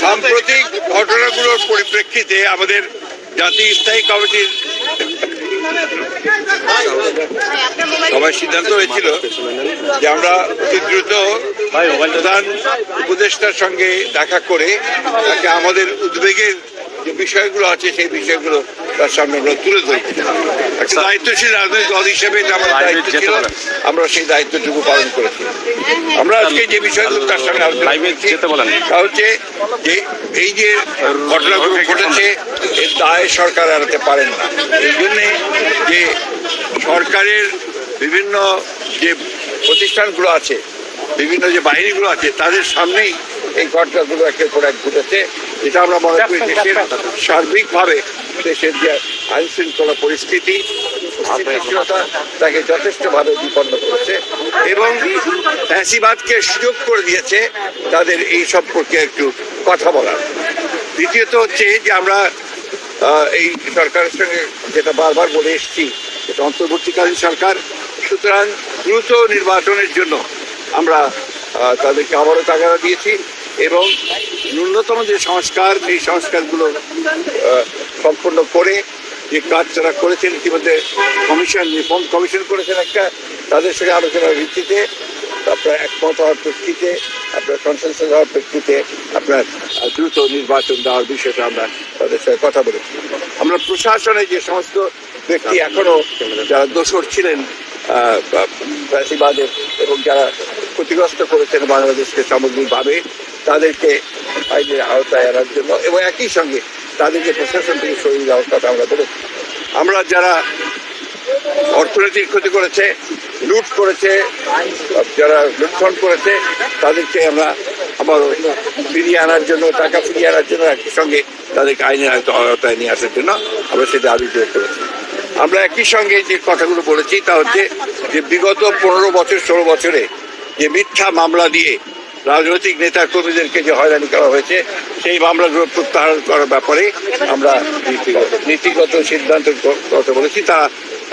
সাম্প্রতিক ঘটনাগুলোর পরিপ্রেক্ষিতে আমাদের জাতি স্থায়ী কমিটির সবাই সিদ্ধান্ত হয়েছিল যে আমরা অতি দ্রুত প্রধান উপদেষ্টার সঙ্গে দেখা করে তাকে আমাদের উদ্বেগের যে বিষয়গুলো আছে সেই বিষয়গুলো তার সামনে আমরা তুলে ধরি। একটা দায়িত্বশীল রাজনৈতিক দল হিসেবে এটা আমাদের দায়িত্ব ছিল। আমরা সেই দায়িত্বটুকু পালন করেছি। আমরা আজকে যে বিষয়গুলো তার সামনে আলোচনা। তা হচ্ছে যে এই যে ঘটনাগুলো ঘটেছে এর দায় সরকার এড়াতে পারেন না। এই জন্যে যে সরকারের বিভিন্ন যে প্রতিষ্ঠানগুলো আছে বিভিন্ন যে বাহিনীগুলো আছে তাদের সামনেই এই ঘটনাগুলো একের পর এক ঘটেছে এটা আমরা মনে করি দেশের সার্বিকভাবে দেশের যে আইন শৃঙ্খলা পরিস্থিতি তাকে যথেষ্টভাবে বিপন্ন করেছে এবং ফ্যাসিবাদকে সুযোগ করে দিয়েছে তাদের এই সম্পর্কে একটু কথা বলার। দ্বিতীয়ত হচ্ছে যে আমরা এই সরকারের সঙ্গে যেটা বারবার বলে এসেছি এটা অন্তর্বর্তীকালীন সরকার সুতরাং দ্রুত নির্বাচনের জন্য আমরা তাদেরকে আবারও তাগাদা দিয়েছি এবং ন্যূনতম যে সংস্কার এই সংস্কারগুলো সম্পন্ন করে যে কাজ তারা করেছেন, ইতিমধ্যে কমিশন, রিফর্ম কমিশন করেছেন একটা, তাদের সঙ্গে আলোচনার ভিত্তিতে, আপনার একমত হওয়ার প্রেক্ষিতে, আপনার কনসেন্সাস হওয়ার প্রেক্ষিতে আপনার দ্রুত নির্বাচন দেওয়ার বিষয়টা আমরা তাদের সঙ্গে কথা বলেছি। আমরা প্রশাসনে যে সমস্ত ব্যক্তি এখনও যারা দোষর ছিলেন ফ্যাসিবাদের এবং যারা ক্ষতিগ্রস্ত করেছেন বাংলাদেশকে সামগ্রিকভাবে, তাদেরকে আইনের আওতায় আনার জন্য এবং একই সঙ্গে তাদেরকে প্রশাসন থেকে সরিয়ে দেওয়ার কথা আমরা বলেছি। আমরা যারা অর্থনৈতিক ক্ষতি করেছে, লুট করেছে, যারা লুণ্ঠন করেছে, তাদেরকে আমরা আবার ফিরিয়ে আনার জন্য, টাকা ফিরিয়ে আনার জন্য একই সঙ্গে তাদেরকে আইনের আওতায় নিয়ে আসার জন্য আমরা সেটা আবির্ভাব করেছি। আমরা একই সঙ্গে যে কথাগুলো বলেছি তা হচ্ছে যে বিগত পনেরো বছর, ষোলো বছরে যে মিথ্যা মামলা দিয়ে রাজনৈতিক নেতা কর্মীদেরকে যে হয়রানি করা হয়েছে, সেই মামলাগুলো প্রত্যাহার করার ব্যাপারে আমরা নীতিগত সিদ্ধান্ত কথা বলেছি। তারা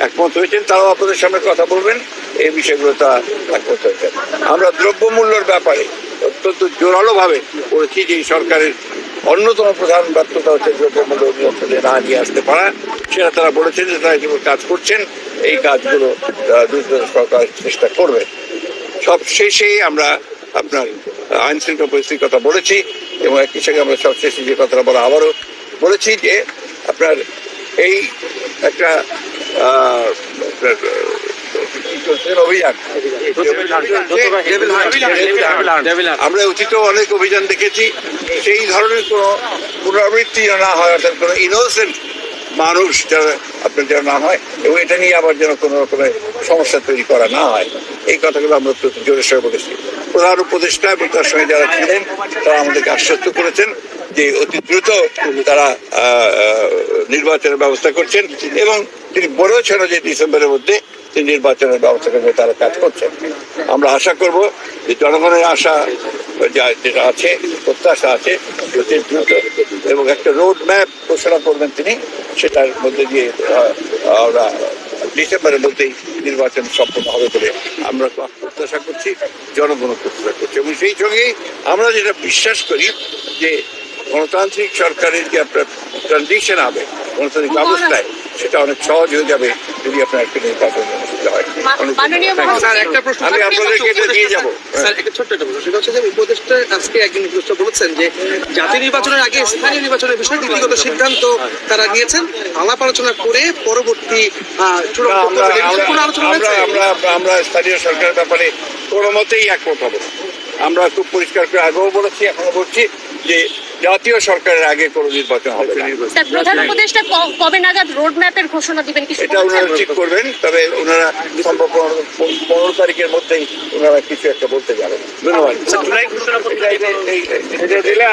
একমত হয়েছেন, তারাও আপনাদের সামনে কথা বলবেন। এই বিষয়গুলো তারা একমত হয়েছেন। আমরা দ্রব্যমূল্যের ব্যাপারে অত্যন্ত জোরালোভাবে বলেছি যে সরকারের অন্যতম প্রধান ব্যর্থতা হচ্ছে দ্রব্যমূল্য নিয়ন্ত্রণে না নিয়ে আসতে পারা, সেটা তারা বলেছেন যে তারা যেগুলো কাজ করছেন, এই কাজগুলো দ্রুত সরকার চেষ্টা করবে। সব শেষে আমরা আপনার আইন শৃঙ্খলা পরিস্থিতির কথা বলেছি এবং একই সঙ্গে আমরা সব শেষে যে কথাটা বলা আবারও বলেছি যে আপনার এই একটা অভিযান আমরা অতীত অনেক অভিযান দেখেছি, সেই ধরনের কোনো পুনরাবৃত্তি না হয়, অর্থাৎ কোনো ইনোসেন্ট মানুষ যারা আপনার যেন না হয়, এবং এটা নিয়ে আবার যেন কোনো রকমের সমস্যা তৈরি করা না হয়। এই কথাগুলো আমরা জোরের সঙ্গে বলেছি। প্রধান উপদেষ্টা এবং তার সঙ্গে যারা ছিলেন, তারা আমাদেরকে আশ্বস্ত করেছেন যে অতি দ্রুত তারা নির্বাচনের ব্যবস্থা করছেন, এবং তিনি বলেছেন যে ডিসেম্বরের মধ্যে তিনি নির্বাচনের ব্যবস্থা করবে তারা কাজ করছেন আমরা আশা করব যে জনগণের আশা যা- যেটা আছে প্রত্যাশা আছে অতি দ্রুত এবং একটা রোড ম্যাপ ঘোষণা করবেন তিনি সেটার মধ্যে দিয়ে আমরা ডিসেম্বরের মধ্যেই নির্বাচন সম্পন্ন হবে বলে আমরা প্রত্যাশা করছি জনগণ প্রত্যাশা করছি। এবং সেই সঙ্গেই আমরা যেটা বিশ্বাস করি যে গণতান্ত্রিক সরকারের যে আপনার ট্রানজিশন হবে গণতান্ত্রিক ব্যবস্থায় সেটা অনেক সহজ হয়ে যাবে যদি আপনার একটা নির্বাচন অনুষ্ঠিত হয় অনেক মাননীয় Thank you. মহাসচিব- স্যার একটা প্রশ্ন আমি আপনাদেরকে এটা দিয়ে যাব। স্যার একটা ছোট্ট একটা প্রশ্ন। সেটা হচ্ছে যে উপদেষ্টা আজকে একজন উপদেষ্টা বলেছেন যে জাতীয় নির্বাচনের আগে স্থানীয় নির্বাচনের বিষয়ে নীতিগত সিদ্ধান্ত তারা নিয়েছেন। আলাপ আলোচনা করে পরবর্তী আমরা আমরা আলোচনা আমরা হয়েছে? আমরা আমরা স্থানীয় সরকারের ব্যাপারে কোনো মতেই একমত হব। আমরা খুব পরিষ্কার করে আগেও বলেছি এখনও বলছি যে জাতীয় সরকারের আগে কোনো নির্বাচন হবে না প্রধান উপদেষ্টা কবে নাগাদ রোড ম্যাপের ঘোষণা দিবেন কিছু এটা ওনারা ঠিক করবেন তবে ওনারা সম্ভব পনেরো পনেরো তারিখের মধ্যেই ওনারা কিছু একটা বলতে যাবেন ধন্যবাদ দিলে